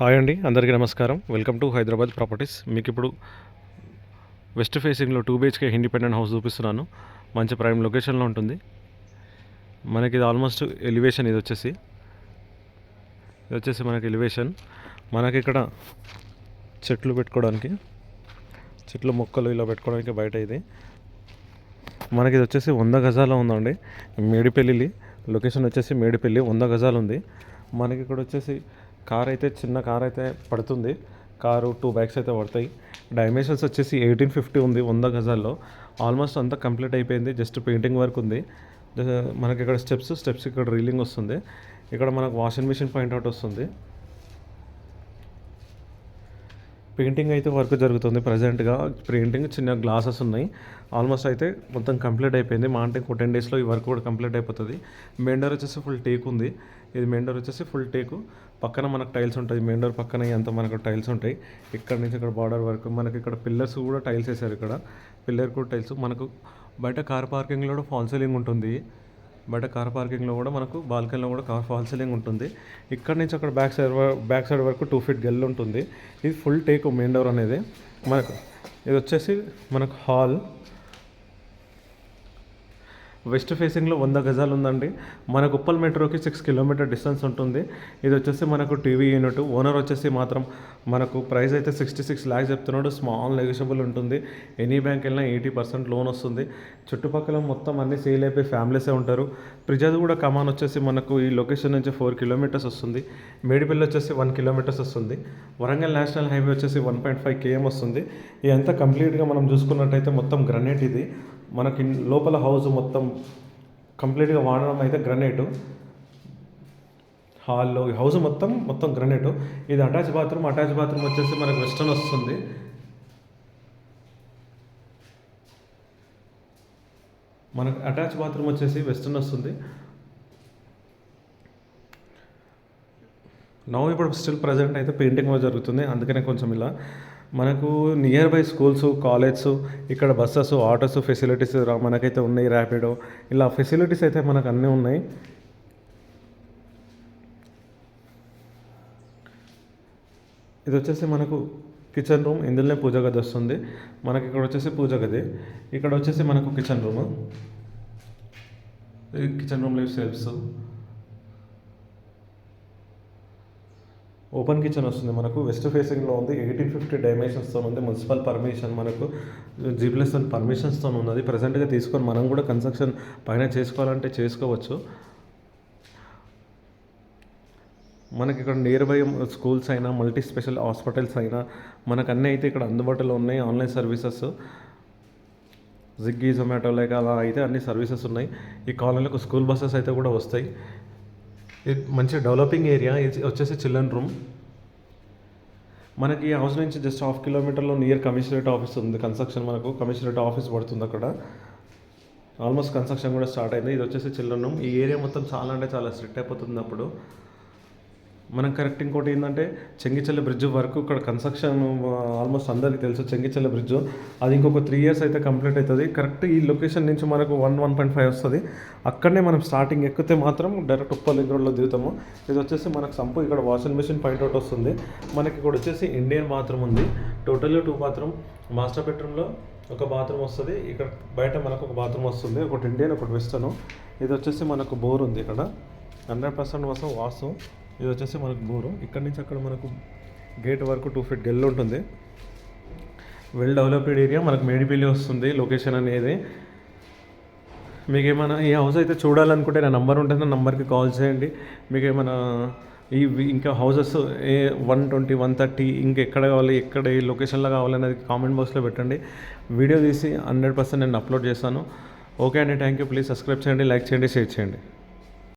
Hi అండి అందరికీ నమస్కారం. Welcome to Hyderabad properties. మీకు ఇప్పుడు వెస్ట్ ఫేసింగ్లో టూ బిహెచ్కే ఇండిపెండెంట్ హౌస్ చూపిస్తున్నాను. మంచి ప్రైమ్ లొకేషన్లో ఉంటుంది. మనకి ఇది ఆల్మోస్ట్ ఎలివేషన్ ఇది వచ్చేసి. ఇది వచ్చేసి మనకి ఎలివేషన్. మనకి ఇక్కడ చెట్లు పెట్టుకోవడానికి చెట్లు మొక్కలు ఇలా పెట్టుకోవడానికి బయట ఇది. మనకి ఇది వచ్చేసి వంద గజాల ఉందండి. మేడిపల్లి లొకేషన్ వచ్చేసి మేడిపల్లి వంద గజాలు ఉంది మనకి ఇక్కడ వచ్చేసి కార్ అయితే చిన్న కార్ అయితే పడుతుంది. కారు టూ బైక్స్ అయితే పడతాయి. డైమెన్షన్స్ వచ్చేసి ఎయిటీన్ ఫిఫ్టీ ఉంది వంద గజాల్లో. ఆల్మోస్ట్ అంతా కంప్లీట్ అయిపోయింది. జస్ట్ పెయింటింగ్ వర్క్ ఉంది. మనకి ఇక్కడ స్టెప్స్ స్టెప్స్ ఇక్కడ రీలింగ్ వస్తుంది. ఇక్కడ మనకు వాషింగ్ మిషన్ పాయింట్ అవుట్ వస్తుంది. పెయింటింగ్ అయితే వర్క్ జరుగుతుంది ప్రజెంట్గా. పెయింటింగ్ చిన్న గ్లాసెస్ ఉన్నాయి. ఆల్మోస్ట్ అయితే మొత్తం కంప్లీట్ అయిపోయింది. మా అంటే ఇంకో టెన్ డేస్లో ఈ వర్క్ కూడా కంప్లీట్ అయిపోతుంది. మెయిన్ డోర్ వచ్చేసి ఫుల్ టేక్ ఉంది. ఇది మెయిన్ డోర్ వచ్చేసి ఫుల్ టేకు. పక్కన మనకు టైల్స్ ఉంటాయి. మెయిన్ డోర్ పక్కన అంత మనకు టైల్స్ ఉంటాయి. ఇక్కడ నుంచి ఇక్కడ బార్డర్ వర్క్. మనకి ఇక్కడ పిల్లర్స్ కూడా టైల్స్ వేసారు ఇక్కడ. పిల్లర్ కూడా టైల్స్. మనకు బయట కార్ పార్కింగ్లో కూడా ఫాల్ సీలింగ్ ఉంటుంది. బయట కార్ పార్కింగ్లో కూడా మనకు బాల్కనీలో కూడా కార్ ఫాల్ సీలింగ్ ఉంటుంది. ఇక్కడ నుంచి అక్కడ బ్యాక్ సైడ్ బ్యాక్ సైడ్ వరకు టూ ఫీట్ గెల్ ఉంటుంది. ఇది ఫుల్ టేక్ మెయిన్ డోర్ అనేది. మనకు ఇది వచ్చేసి మనకు హాల్. వెస్ట్ ఫేసింగ్లో వంద గజాలు ఉందండి. మనకు ఉప్పల్ మెట్రోకి సిక్స్ కిలోమీటర్ డిస్టెన్స్ ఉంటుంది. ఇది వచ్చేసి మనకు టీవీ యూనిట్. ఓనర్ వచ్చేసి మాత్రం మనకు ప్రైస్ అయితే సిక్స్టీ సిక్స్ ల్యాక్స్ చెప్తున్నాడు. స్మాల్ నెగోషియబుల్ ఉంటుంది. ఎనీ బ్యాంక్ వెళ్ళినా ఎయిటీ పర్సెంట్ లోన్ వస్తుంది. చుట్టుపక్కల మొత్తం అన్ని సేల్ అయిపోయి ఫ్యామిలీసే ఉంటారు. ప్రిజాద్ కూడా కమాన్ వచ్చేసి మనకు ఈ లొకేషన్ నుంచి ఫోర్ కిలోమీటర్స్ వస్తుంది. మేడిపల్లి వచ్చేసి వన్ కిలోమీటర్స్ వస్తుంది. వరంగల్ నేషనల్ హైవే వచ్చేసి వన్ పాయింట్ ఫైవ్ కేఎం వస్తుంది. ఇదంతా కంప్లీట్గా మనం చూసుకున్నట్టయితే మొత్తం గ్రనేట్ ఇది. మనకి లోపల హౌస్ మొత్తం కంప్లీట్గా వాడడం అయితే గ్రనైట్ హాల్లో హౌస్ మొత్తం మొత్తం గ్రనైట్ ఇది అటాచ్ బాత్రూమ్ అటాచ్ బాత్రూమ్ వచ్చేసి మనకు వెస్టర్న్ వస్తుంది. మనకు అటాచ్ బాత్రూమ్ వచ్చేసి వెస్టర్న్ వస్తుంది. నవ్వు ఇప్పుడు స్టిల్ ప్రజెంట్ అయితే పెయింటింగ్ జరుగుతుంది. అందుకనే కొంచెం ఇలా మనకు నియర్ బై స్కూల్స్ కాలేజ్స్ ఇక్కడ బస్సెస్ ఆటోస్ ఫెసిలిటీస్ మనకైతే ఉన్నాయి ర్యాపిడో ఇలా ఫెసిలిటీస్ అయితే మనకు అన్నీ ఉన్నాయి. ఇది వచ్చేసి మనకు కిచెన్ రూమ్ ఇందులోనే పూజ గది వస్తుంది. మనకి ఇక్కడ వచ్చేసి పూజ గది. ఇక్కడ వచ్చేసి మనకు కిచెన్ రూమ్ కిచెన్ రూమ్లో సెల్ఫ్స్ ఓపెన్ కిచెన్ వస్తుంది మనకు. వెస్ట్ ఫేసింగ్లో ఉంది. ఎయిటీన్ ఫిఫ్టీ డైమెన్షన్స్తో ఉంది. మున్సిపల్ పర్మిషన్ మనకు. జీప్లెస్ పర్మిషన్స్తో ఉన్నది. ప్రజెంట్గా తీసుకొని మనం కూడా కన్స్ట్రక్షన్ పైన చేసుకోవాలంటే చేసుకోవచ్చు. మనకి ఇక్కడ నియర్ బై స్కూల్స్ అయినా మల్టీ స్పెషల్ హాస్పిటల్స్ అయినా మనకు అన్నీ అయితే ఇక్కడ అందుబాటులో ఉన్నాయి. ఆన్లైన్ సర్వీసెస్ జిగ్గీ జొమాటో లేక అలా అయితే అన్ని సర్వీసెస్ ఉన్నాయి. ఈ కాలనీలకు స్కూల్ బస్సెస్ అయితే కూడా వస్తాయి. ఇది మంచి డెవలపింగ్ ఏరియా ఇది వచ్చేసి చిల్డ్రన్ రూమ్ మనకి హౌస్ నుంచి జస్ట్ హాఫ్ కిలోమీటర్లో నియర్ కమిషనరేట్ ఆఫీస్ ఉంది. కన్స్ట్రక్షన్ మనకు కమిషనరేట్ ఆఫీస్ పడుతుంది అక్కడ. ఆల్మోస్ట్ కన్స్ట్రక్షన్ కూడా స్టార్ట్ అయింది. ఇది వచ్చేసి చిల్డ్రన్ రూమ్ ఈ ఏరియా మొత్తం చాలా అంటే చాలా స్ట్రిక్ట్ అయిపోతుంది అప్పుడు. మనం కరెక్ట్ ఇంకోటి ఏంటంటే చెంగిచెల్ల బ్రిడ్జ్ వరకు ఇక్కడ కన్స్ట్రక్షన్ ఆల్మోస్ట్ అందరికీ తెలుసు చెంగిచెల్ల బ్రిడ్జ్ అది ఇంకొక త్రీ ఇయర్స్ అయితే కంప్లీట్ అవుతుంది. కరెక్ట్ ఈ లొకేషన్ నుంచి మనకు వన్ వన్ పాయింట్ ఫైవ్ వస్తుంది. అక్కడనే మనం స్టార్టింగ్ ఎక్కితే మాత్రం డైరెక్ట్ ఉప్పల్ రోడ్లో దిగుతాము. ఇది వచ్చేసి మనకు సంపు ఇక్కడ వాషింగ్ మిషన్ పాయింట్ అవుట్ వస్తుంది. మనకి ఇక్కడ వచ్చేసి ఇండియన్ బాత్రూమ్ ఉంది. టోటల్గా టూ బాత్రూమ్ మాస్టర్ బెడ్రూమ్లో ఒక బాత్రూమ్ వస్తుంది. ఇక్కడ బయట మనకు ఒక బాత్రూమ్ వస్తుంది. ఒకటి ఇండియన్ ఒకటి వెస్టర్న్ ఇది వచ్చేసి మనకు బోర్ ఉంది ఇక్కడ. హండ్రెడ్ పర్సెంట్ కోసం వాసు ఇది వచ్చేసి మనకు బోరు ఇక్కడ నుంచి అక్కడ మనకు గేట్ వరకు టూ ఫీట్ గెల్ ఉంటుంది. వెల్ డెవలప్డ్ ఏరియా మనకు మేడిపల్లి వస్తుంది లొకేషన్ అనేది. మీకు ఏమైనా ఈ హౌస్ అయితే చూడాలనుకుంటే నా నంబర్ ఉంటుంది నా నంబర్కి కాల్ చేయండి. మీకు ఏమైనా ఈ ఇంకా houses A one twenty one thirty ఇంకెక్కడ కావాలి ఎక్కడ ఏ లొకేషన్లో కావాలనేది కామెంట్ బాక్స్లో పెట్టండి. వీడియో తీసి హండ్రెడ్ పర్సెంట్ నేను అప్లోడ్ చేస్తాను. ఓకే అండి థ్యాంక్ యూ ప్లీజ్ సబ్స్క్రైబ్ చేయండి లైక్ చేయండి షేర్ చేయండి.